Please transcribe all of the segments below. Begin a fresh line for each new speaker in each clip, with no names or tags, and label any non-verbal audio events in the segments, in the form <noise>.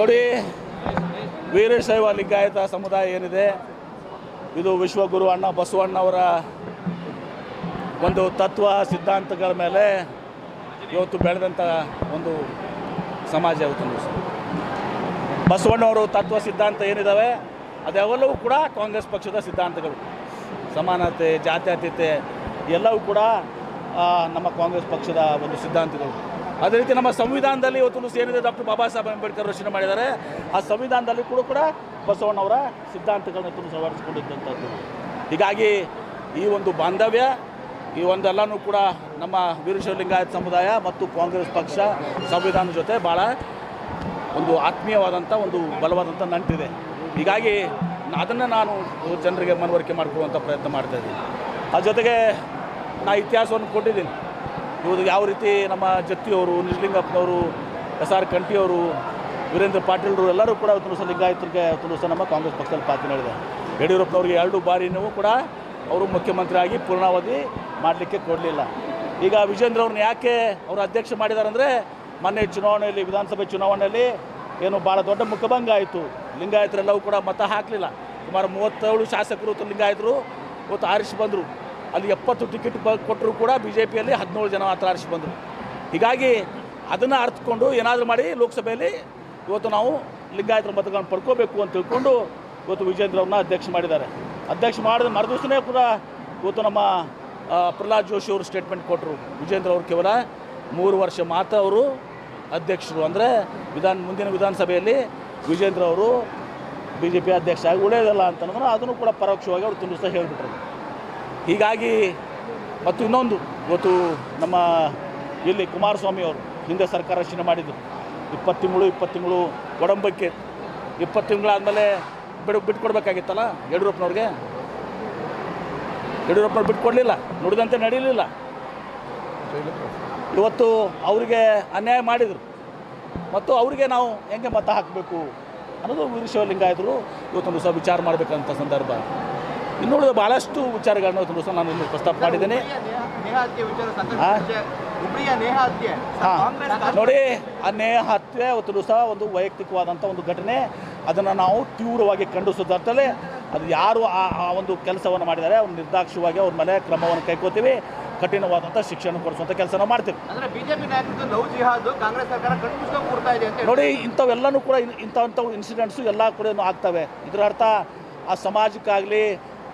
ನೋಡಿ ವೀರಶೈವ ಲಿಂಗಾಯತ ಸಮುದಾಯ ಏನಿದೆ, ಇದು ವಿಶ್ವಗುರು ಅಣ್ಣ ಬಸವಣ್ಣವರ ಒಂದು ತತ್ವ, ಸಿದ್ಧಾಂತಗಳ ಮೇಲೆ ಇವತ್ತು ಬೆಳೆದಂಥ ಒಂದು ಸಮಾಜ ಇವತ್ತು ಬಸವಣ್ಣವರು ತತ್ವ, ಸಿದ್ಧಾಂತ ಏನಿದ್ದಾವೆ ಅದೆಲ್ಲವೂ ಕೂಡ ಕಾಂಗ್ರೆಸ್ ಪಕ್ಷದ ಸಿದ್ಧಾಂತಗಳು. ಸಮಾನತೆ, ಜಾತ್ಯತೀತೆ ಎಲ್ಲವೂ ಕೂಡ ನಮ್ಮ ಕಾಂಗ್ರೆಸ್ ಪಕ್ಷದ ಒಂದು ಸಿದ್ಧಾಂತಗಳು. ಅದೇ ರೀತಿ ನಮ್ಮ ಸಂವಿಧಾನದಲ್ಲಿ ಇವತ್ತು ಏನಿದೆ ಡಾಕ್ಟರ್ ಬಾಬಾ ಸಾಹೇಬ್ ಅಂಬೇಡ್ಕರ್ ರಚನೆ ಮಾಡಿದ್ದಾರೆ. ಆ ಸಂವಿಧಾನದಲ್ಲಿ ಕೂಡ ಕೂಡ ಬಸವಣ್ಣವರ ಸಿದ್ಧಾಂತಗಳನ್ನು ತುಂಬ ಅಳವಡಿಸಿಕೊಂಡಿದ್ದಂಥದ್ದು ಹೀಗಾಗಿ ಈ ಒಂದು ಬಾಂಧವ್ಯ, ಈ ಒಂದೆಲ್ಲನೂ ಕೂಡ ನಮ್ಮ ವೀರಶೈವ ಲಿಂಗಾಯತ ಸಮುದಾಯ ಮತ್ತು ಕಾಂಗ್ರೆಸ್ ಪಕ್ಷ ಸಂವಿಧಾನದ ಜೊತೆ ಭಾಳ ಒಂದು ಆತ್ಮೀಯವಾದಂಥ ಒಂದು ಬಲವಾದಂಥ ನಂಟಿದೆ. ಹೀಗಾಗಿ ಅದನ್ನು ನಾನು ಜನರಿಗೆ ಮನವರಿಕೆ ಮಾಡಿಕೊಳ್ಳುವಂಥ ಪ್ರಯತ್ನ ಮಾಡ್ತಾ ಇದ್ದೀನಿ. ಅದ್ರ ಜೊತೆಗೆ ನಾ ಇತಿಹಾಸವನ್ನು ಕೊಟ್ಟಿದ್ದೀನಿ. ಇವರು ಯಾವ ರೀತಿ ನಮ್ಮ ಜತ್ತಿಯವರು ನಿಜಲಿಂಗಪ್ಪನವರು ಎಸ್ ಆರ್ ಕಂಠಿಯವರು, ವೀರೇಂದ್ರ ಪಾಟೀಲ್ರು ಎಲ್ಲರೂ ಕೂಡ ಇವತ್ತು ದಿವಸ ಲಿಂಗಾಯತರಿಗೆ ಇವತ್ತು ದಿವಸ ನಮ್ಮ ಕಾಂಗ್ರೆಸ್ ಪಕ್ಷದಲ್ಲಿ ಪಾತ್ರ ನೀಡಿದೆ ಯಡಿಯೂರಪ್ಪನವ್ರಿಗೆ ಎರಡು ಬಾರಿನೂ ಕೂಡ ಅವರು ಮುಖ್ಯಮಂತ್ರಿಯಾಗಿ ಪೂರ್ಣಾವಧಿ ಮಾಡಲಿಕ್ಕೆ ಕೊಡಲಿಲ್ಲ. ಈಗ ವಿಜೇಂದ್ರ ಅವ್ರನ್ನ ಯಾಕೆ ಅವರು ಅಧ್ಯಕ್ಷ ಮಾಡಿದ್ದಾರೆ ಅಂದರೆ ಮೊನ್ನೆ ಚುನಾವಣೆಯಲ್ಲಿ, ವಿಧಾನಸಭೆ ಚುನಾವಣೆಯಲ್ಲಿ ಏನು ಭಾಳ ದೊಡ್ಡ ಮುಖಭಂಗ ಆಯಿತು. ಲಿಂಗಾಯತರೆಲ್ಲವೂ ಕೂಡ ಮತ ಹಾಕಲಿಲ್ಲ. ಸುಮಾರು ಮೂವತ್ತೇಳು ಶಾಸಕರು ಇವತ್ತು ಲಿಂಗಾಯತರು, ಇವತ್ತು ಆರಿಸಿ ಬಂದರು. ಅಲ್ಲಿ ಎಪ್ಪತ್ತು ಟಿಕೆಟ್ ಬ ಕೊಟ್ಟರು ಕೂಡ ಬಿ ಜೆ ಪಿಯಲ್ಲಿ ಹದಿನೇಳು ಜನ ಮಾತ್ರ ಆರಿಸಿ ಬಂದರು. ಹೀಗಾಗಿ ಅದನ್ನು ಅರ್ಥಕೊಂಡು ಏನಾದರೂ ಮಾಡಿ ಲೋಕಸಭೆಯಲ್ಲಿ ಇವತ್ತು ನಾವು ಲಿಂಗಾಯತರ ಮತಗಳನ್ನು ಪಡ್ಕೋಬೇಕು ಅಂತ ತಿಳ್ಕೊಂಡು ಇವತ್ತು ವಿಜೇಂದ್ರ ಅವ್ರನ್ನ ಅಧ್ಯಕ್ಷ ಮಾಡಿದ್ದಾರೆ. ಅಧ್ಯಕ್ಷ ಮಾಡಿದ ಮರುದಿವಸನೇ ಕೂಡ ಇವತ್ತು ನಮ್ಮ ಪ್ರಹ್ಲಾದ್ ಜೋಶಿ ಅವರು ಸ್ಟೇಟ್ಮೆಂಟ್ ಕೊಟ್ಟರು ವಿಜೇಂದ್ರ ಅವರು ಕೇವಲ ಮೂರು ವರ್ಷ ಮಾತ್ರ ಅವರು ಅಧ್ಯಕ್ಷರು. ಅಂದರೆ ವಿಧಾನ, ಮುಂದಿನ ವಿಧಾನಸಭೆಯಲ್ಲಿ ವಿಜೇಂದ್ರ ಅವರು ಬಿ ಜೆ ಪಿ ಅಧ್ಯಕ್ಷ ಆಗಿ ಉಳಿಯೋದಲ್ಲ ಅಂತಂದ್ರೆ ಅದನ್ನು ಕೂಡ ಪರೋಕ್ಷವಾಗಿ ಅವರು ತುಂಬಿಸ್ತಾ ಹೇಳಿಬಿಟ್ರು. ಹೀಗಾಗಿ ಮತ್ತು ಇನ್ನೊಂದು ಇವತ್ತು ನಮ್ಮ ಇಲ್ಲಿ ಕುಮಾರಸ್ವಾಮಿ ಅವರು ಹಿಂದೆ ಸರ್ಕಾರ ರಚನೆ ಮಾಡಿದ್ದು ಇಪ್ಪತ್ತು ತಿಂಗಳು ಇಪ್ಪತ್ತು ತಿಂಗಳು ಒಡಂಬಕ್ಕೆ ಇಪ್ಪತ್ತು ತಿಂಗಳಾದಮೇಲೆ ಬಿಡು ಬಿಟ್ಕೊಡ್ಬೇಕಾಗಿತ್ತಲ್ಲ ಯಡಿಯೂರಪ್ಪನವ್ರಿಗೆ? ಯಡಿಯೂರಪ್ಪನವ್ರು ಬಿಟ್ಕೊಡಲಿಲ್ಲ, ನುಡಿದಂತೆ ನಡೀಲಿಲ್ಲ ಇವತ್ತು ಅವರಿಗೆ ಅನ್ಯಾಯ ಮಾಡಿದರು. ಮತ್ತು ಅವರಿಗೆ ನಾವು ಹೆಂಗೆ ಮತ ಹಾಕಬೇಕು ಅನ್ನೋದು ವೀರಶೈವ ಲಿಂಗಾಯತರು ಇವತ್ತೊಂದು ಸಹ ವಿಚಾರ ಮಾಡಬೇಕಂತ ಸಂದರ್ಭ. ಇನ್ನುಳಿದ ಭಾಳಷ್ಟು ವಿಚಾರಗಳನ್ನು ತುಂಬ ನಾನು ಇಲ್ಲಿ ಪ್ರಸ್ತಾಪ ಮಾಡಿದ್ದೇನೆ. ಹಾ? ನೋಡಿ ಆ ನೇಹ ಹತ್ಯೆ ಅವತ್ತು ಸಹ ಒಂದು ವೈಯಕ್ತಿಕವಾದಂಥ ಒಂದು ಘಟನೆ. ಅದನ್ನು ನಾವು ತೀವ್ರವಾಗಿ ಖಂಡಿಸೋದರ್ಥಲ್ಲೇ ಅದು ಯಾರು ಆ ಒಂದು ಕೆಲಸವನ್ನು ಮಾಡಿದ್ದಾರೆ ಅವ್ರು ನಿರ್ದಾಕ್ಷಿವಾಗಿ ಅವ್ರ ಮೇಲೆ ಕ್ರಮವನ್ನು ಕೈಕೋತೀವಿ ಕಠಿಣವಾದಂಥ ಶಿಕ್ಷಣ ಕೊಡಿಸುವಂಥ ಕೆಲಸ ನಾವು ಮಾಡ್ತೀವಿ.
ಅಂದ್ರೆ ಬಿಜೆಪಿ ನಾಯಕರು ಲವ್ ಜಿಹಾದ್ ಕಾಂಗ್ರೆಸ್ ಸರ್ಕಾರ ಕಣ್ಮುಚ್ಕೊಂಡು ಇದೆ ಅಂತ
ನೋಡಿ ಇಂಥವೆಲ್ಲನೂ ಕೂಡ ಇಂಥ ಇಂಥವು ಇನ್ಸಿಡೆಂಟ್ಸು ಎಲ್ಲ ಕೂಡ ಆಗ್ತವೆ. ಇದರ ಅರ್ಥ ಆ ಸಮಾಜಕ್ಕಾಗಲಿ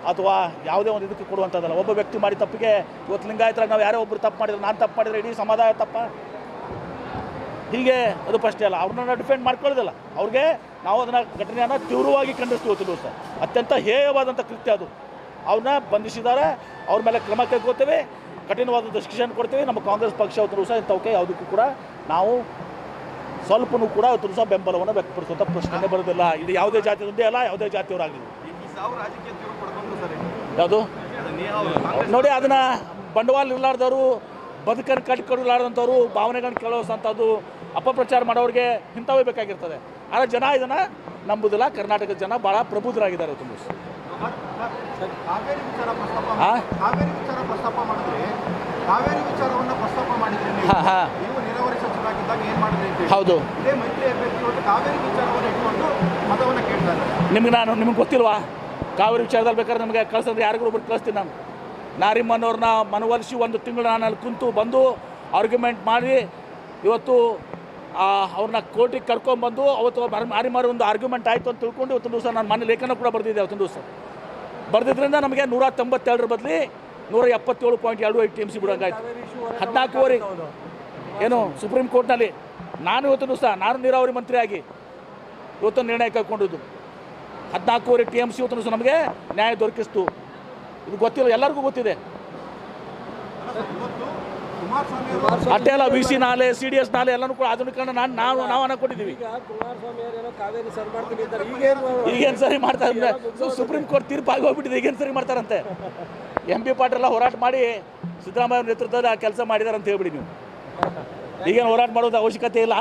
ಅಥವಾ ಯಾವುದೇ ಒಂದು ಇದಕ್ಕೆ ಕೊಡುವಂಥದ್ದಲ್ಲ. ಒಬ್ಬ ವ್ಯಕ್ತಿ ಮಾಡಿ ತಪ್ಪಿಗೆ ಇವತ್ತು ಲಿಂಗಾಯತರಾಗ ನಾವು ಯಾರೋ ಒಬ್ಬರು ತಪ್ಪು ಮಾಡಿದ್ರೆ, ನಾನು ತಪ್ಪು ಮಾಡಿದರೆ ಇಡೀ ಸಮಾಜ ತಪ್ಪ? ಹೀಗೆ ಅದು ಪ್ರಶ್ನೆ ಅಲ್ಲ. ಅವ್ರನ್ನ ಡಿಫೆಂಡ್ ಮಾಡ್ಕೊಳ್ಳೋದಿಲ್ಲ. ಅವ್ರಿಗೆ ನಾವು ಅದನ್ನು ಘಟನೆಯನ್ನು ತೀವ್ರವಾಗಿ ಖಂಡಿಸ್ತೀವಿ ದಿವಸ. ಅತ್ಯಂತ ಹೇಯವಾದಂಥ ಕೃತ್ಯ ಅದು. ಅವ್ರನ್ನ ಬಂಧಿಸಿದ್ದಾರೆ. ಅವ್ರ ಮೇಲೆ ಕ್ರಮ ಕೈಗೊಳ್ತೇವೆ. ಕಠಿಣವಾದಂಥ ಶಿಕ್ಷಣ ಕೊಡ್ತೇವೆ. ನಮ್ಮ ಕಾಂಗ್ರೆಸ್ ಪಕ್ಷ ಅವತ್ತು ದಿವಸ ಇಂಥವಕ್ಕೆ ಯಾವುದಕ್ಕೂ ಕೂಡ ನಾವು ಸ್ವಲ್ಪನೂ ಕೂಡ ಅವತ್ತು ದಿವಸ ಬೆಂಬಲವನ್ನು ವ್ಯಕ್ತಪಡಿಸುವಂಥ ಪ್ರಶ್ನೆ ಬರೋದಿಲ್ಲ ಇದು ಯಾವುದೇ ಜಾತಿಯೊಂದೇ ಅಲ್ಲ, ಯಾವುದೇ ಜಾತಿಯವರಾಗಲಿ ಯಾವುದು? ನೋಡಿ ಅದನ್ನು ಬಂಡವಾಳ ಇರಲಾರ್ದವರು ಬದುಕನ್ನು ಕಟ್ಕೊಡ್ಲಾರ್ದಂಥವ್ರು ಭಾವನೆಗಳನ್ನ ಕೇಳೋಸಂಥದ್ದು ಅಪಪ್ರಚಾರ ಮಾಡೋರಿಗೆ ಇಂಥವೇ ಬೇಕಾಗಿರ್ತದೆ. ಆದರೆ ಜನ ಇದನ್ನು ನಂಬುದಿಲ್ಲ. ಕರ್ನಾಟಕದ ಜನ ಭಾಳ ಪ್ರಬುದ್ಧರಾಗಿದ್ದಾರೆ ತುಂಬ. ಹೌದು.
ಇದೇ ಮೈತ್ರಿ ಅಭ್ಯರ್ಥಿಗಳು ಕಾವೇರಿ ವಿಚಾರವನ್ನು ಇಟ್ಕೊಂಡು ಮತವನ್ನ ಕೇಳ್ತಾರೆ
ನಿಮ್ಗೆ ನಾನು ನಿಮ್ಗೆ ಗೊತ್ತಿಲ್ವಾ? ಕಾವೇರಿ ವಿಚಾರದಲ್ಲಿ ಬೇಕಾದ್ರೆ ನಮಗೆ ಕಳ್ಸಂದ್ರೆ ಯಾರಿಗೂ ಒಬ್ಬರು ಕಳಿಸ್ತೀನಿ ನಾನು. ನಾರಿಮ್ಮನವ್ರನ್ನ ಮನವೊಲಿಸಿ ಒಂದು ತಿಂಗಳು ನಾನು ಕುಂತು ಬಂದು ಆರ್ಗ್ಯುಮೆಂಟ್ ಮಾಡಿ, ಇವತ್ತು ಅವ್ರನ್ನ ಕೋರ್ಟಿಗೆ ಕರ್ಕೊಂಡ್ಬಂದು ಅವತ್ತು ನಾರಿಮಾರಿ ಒಂದು ಆರ್ಗ್ಯುಮೆಂಟ್ ಆಯಿತು ಅಂತ ತಿಳ್ಕೊಂಡು ಇವತ್ತು ದಿವಸ ನಾನು ಮನೆ ಲೇಖನ ಕೂಡ ಬರೆದಿದ್ದೆ ಅವತ್ತೊಂದು ದಿವಸ. ಬರೆದಿದ್ದರಿಂದ ನಮಗೆ ನೂರ ತೊಂಬತ್ತೆರಡರ ಬದಲಿ ನೂರ ಎಪ್ಪತ್ತೇಳು ಪಾಯಿಂಟ್ ಎರಡು ಐದು ಟಿ ಎಂ ಸಿ ಬಿಡೋಂಗಾಯ್ತು ಹದಿನಾಲ್ಕೂವರೆ ಏನು ಸುಪ್ರೀಂ ಕೋರ್ಟ್ನಲ್ಲಿ ನಾನು ಇವತ್ತು ದಿವಸ, ನಾನು ನೀರಾವರಿ ಮಂತ್ರಿಯಾಗಿ ಇವತ್ತು ನಿರ್ಣಯ ಕೈಗೊಂಡಿದ್ದು. ಹದಿನಾಲ್ಕೂವರೆ ಟಿ ಎಂ ಸಿ ಇವತ್ತು ನಮಗೆ ನ್ಯಾಯ ದೊರಕಿಸ್ತು. ಇದು ಗೊತ್ತಿಲ್ಲ ಎಲ್ಲರಿಗೂ ಗೊತ್ತಿದೆ. ಅಷ್ಟೇ ಅಲ್ಲ ವಿ ಸಿ ನಾಲೆ ಸಿ ಡಿ ಎಸ್ ನಾಲೆ ಎಲ್ಲನೂ ಕೂಡ ಆಧುನೀಕರಣ ನಾನು ನಾವು ನಾವು ಅನ್ನ ಕೊಟ್ಟಿದ್ದೀವಿ
ಸರ್ ಈಗೇನು
ಸರಿ ಮಾಡ್ತಾರೆ ಸುಪ್ರೀಂ ಕೋರ್ಟ್ ತೀರ್ಪು ಆಗಿ ಹೋಗ್ಬಿಟ್ಟಿದೆ ಈಗೇನು ಸರಿ ಮಾಡ್ತಾರಂತೆ? ಎಂ ಪಿ ಪಾಟೀಲ್ ಹೋರಾಟ ಮಾಡಿ ಸಿದ್ದರಾಮಯ್ಯ ನೇತೃತ್ವದಲ್ಲಿ ಆ ಕೆಲಸ ಮಾಡಿದಾರಂತ ಅಂತ ಹೇಳ್ಬಿಡಿ ನೀವು. <laughs> ಈಗೇನು ಹೋರಾಟ ಮಾಡೋದು ಅವಶ್ಯಕತೆ ಇಲ್ಲ.